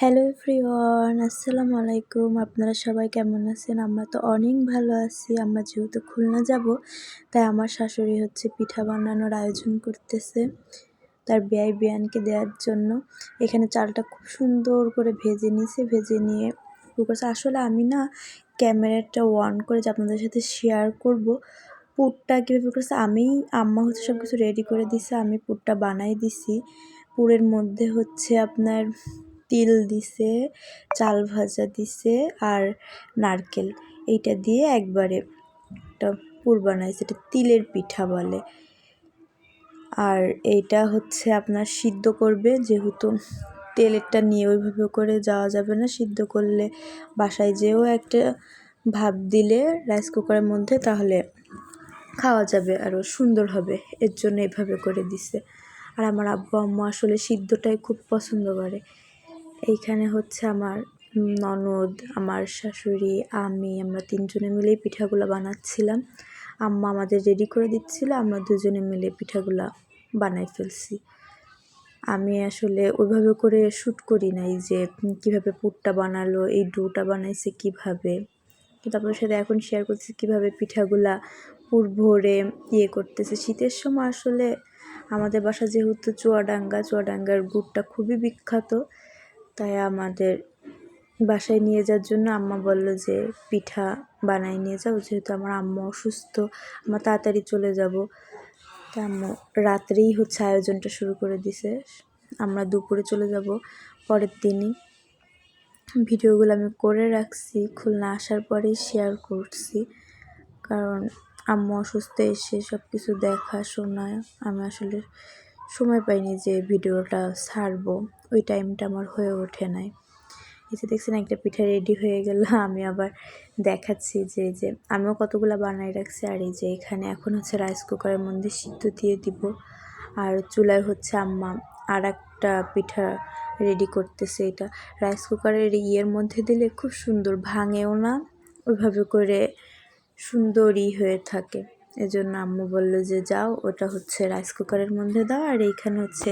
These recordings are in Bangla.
হ্যালো এভরিওয়ান, আসসালামু আলাইকুম। আপনারা সবাই কেমন আছেন? আমরা তো অনেক ভালো আছি। আমরা যেহেতু খুলনা যাব, তাই আমার শাশুড়ি হচ্ছে পিঠা বানানোর আয়োজন করতেছে তার ব্যয় বিয়ানকে দেওয়ার জন্য। এখানে চালটা খুব সুন্দর করে ভেজে নিয়েছে ভেজে নিয়ে করছে আসলে আমি না ক্যামেরাটা অন করে যে আপনাদের সাথে শেয়ার করব, পুরটা কীভাবে করছে আমি, আম্মা হচ্ছে সব কিছু রেডি করে দিছে, আমি পুরটা বানাই দিছি। পুরের মধ্যে হচ্ছে আপনার তিল দিছে, চাল ভাজা দিছে আর নারকেল। এইটা দিয়ে একবারে একটা পুর বানাইছে, এটা তিলের পিঠা বলে। আর এইটা হচ্ছে আপনার সিদ্ধ করবে, যেহেতু তেলেরটা নিয়ে ওইভাবে করে যাওয়া যাবে না, সিদ্ধ করলে বাসায় যেও একটা ভাব দিলে রাইস কুকারের মধ্যে তাহলে খাওয়া যাবে আরও সুন্দর হবে, এর জন্য এভাবে করে দিছে। আর আমার আব্বু আম্মা আসলে সিদ্ধটাই খুব পছন্দ করে। এইখানে হচ্ছে আমার ননদ, আমার শাশুড়ি, আমি, আমরা তিনজনে মিলেই পিঠাগুলো বানাচ্ছিলাম। আম্মা আমাদের রেডি করে দিচ্ছিল, আমরা দুজনে মিলে পিঠাগুলো বানাই ফেলছি। আমি আসলে ওইভাবে করে শ্যুট করি নাই যে কীভাবে পুরটা বানালো, এই ডোটা বানাইছে কীভাবে। কিন্তু আপনার সাথে এখন শেয়ার করছি কীভাবে পিঠাগুলা পুর ভরে ইয়ে করতেছে। শীতের সময় আসলে আমাদের বাসা যেহেতু চুয়াডাঙ্গা, চুয়াডাঙ্গার গুড়টা খুবই বিখ্যাত। তাই আমাদের বাসায় নিয়ে যাওয়ার জন্য আম্মা বলল যে, পিঠা বানাই নিয়ে যাও, যেহেতু আমার আম্মা অসুস্থ, আমার তাড়াতাড়ি চলে যাব। তা আম্মু রাত্রেই হচ্ছে আয়োজনটা শুরু করে দিছে। আমরা দুপুরে চলে যাব, পরের দিনই। ভিডিওগুলো আমি করে রাখছি, খুলনা আসার পরেই শেয়ার করছি। কারণ আম্মু অসুস্থ, এসে সব কিছু দেখা, শোনা, আমি আসলে সময় পাইনি যে ভিডিওটা ছাড়বো, ওই টাইমটা আমার হয়ে ওঠে নাই। যে দেখছেন একটা পিঠা রেডি হয়ে গেল, আমি আবার দেখাচ্ছি যে যে আমিও কতগুলো বানাই রাখছি, আর এই যে এখানে এখন হচ্ছে রাইস কুকারের মধ্যে সিদ্ধ দিয়ে দিব। আর চুলায় হচ্ছে আম্মা আর একটা পিঠা রেডি করতেছে এটা। রাইস কুকারের ইয়ের মধ্যে দিলে খুব সুন্দর, ভাঙেও না, ওইভাবে করে সুন্দরই হয়ে থাকে। এজন্য আম্মু বলল যে, যাও, ওটা হচ্ছে রাইস কুকারের মধ্যে দাও, আর এইখানে হচ্ছে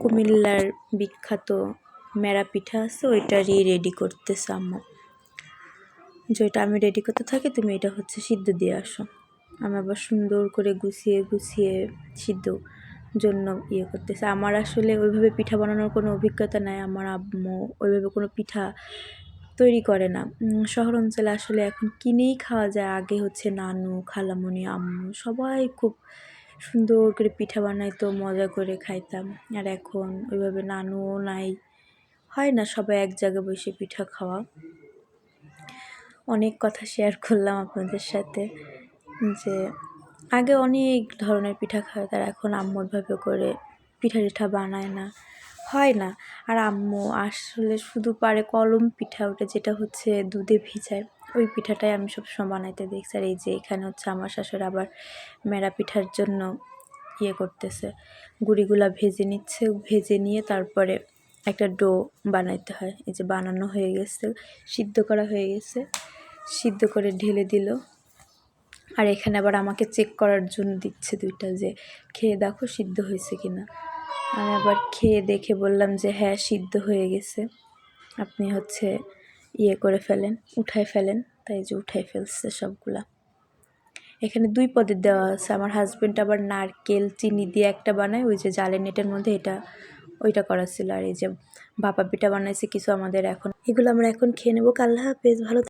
কুমিল্লার বিখ্যাত মেরা পিঠা আছে, ওইটারই রেডি করতেছে আম্মু। যেটা আমি রেডি করতে থাকি, তুমি এটা হচ্ছে সিদ্ধ দিয়ে আসো। আমি আবার সুন্দর করে গুছিয়ে গুছিয়ে সিদ্ধ জন্য ইয়ে করতেছে। আমার আসলে ওইভাবে পিঠা বানানোর কোনো অভিজ্ঞতা নাই, আমার আম্মু ওইভাবে কোনো পিঠা তৈরি করে না। শহর অঞ্চলে আসলে এখন কিনেই খাওয়া যায়। আগে হচ্ছে নানু খালামণি আম্মু সবাই খুব সুন্দর করে পিঠা বানাইতো মজা করে খাইতাম। আর এখন ওইভাবে নানুও নাই। হয় না সবাই এক জায়গায় বসে পিঠা খাওয়া। অনেক কথা শেয়ার করলাম আপনাদের সাথে যে আগে অনেক ধরনের পিঠা খাওয়া। তার এখন আম্মুরভাবে করে পিঠা টিঠা বানায় না। হয় না। আর আম্মু আসলে শুধু পারে কলম পিঠা ওটা যেটা হচ্ছে দুধে ভিজায়। ওই পিঠাটাই আমি সবসময় বানাইতে দেখছি। আর এই যে এখানে হচ্ছে আমার শাশুড়ি আবার মেরা পিঠার জন্য ইয়ে করতেছে। গুড়িগুলা ভেজে নিচ্ছে। ভেজে নিয়ে তারপরে একটা ডো বানাইতে হয়। এই যে বানানো হয়ে গেছে, সিদ্ধ করা হয়ে গেছে। সিদ্ধ করে ঢেলে দিল। আর এখানে আবার আমাকে চেক করার জন্য দিচ্ছে দুইটা যে, খেয়ে দেখো সিদ্ধ হয়েছে কি না আমি আবার খেয়ে দেখে বললাম যে হ্যাঁ সিদ্ধ হয়ে গেছে। আপনি হচ্ছে ইয়ে করে ফেলেন, উঠায় ফেলেন। তাই যে উঠাই ফেলছে সবগুলা। এখানে দুই পদের দেওয়া আছে। আমার হাজব্যান্ড আবার নারকেল, চিনি দিয়ে একটা বানায়। ওই যে জালের নেটের মধ্যে এটা, ওইটা করা ছিল। আর এই যে বাপা পিঠা বানাইছে, কিছু আমাদের এখন এগুলো আমরা এখন খেয়ে নেব। কাল্লা হাফেজ। ভালো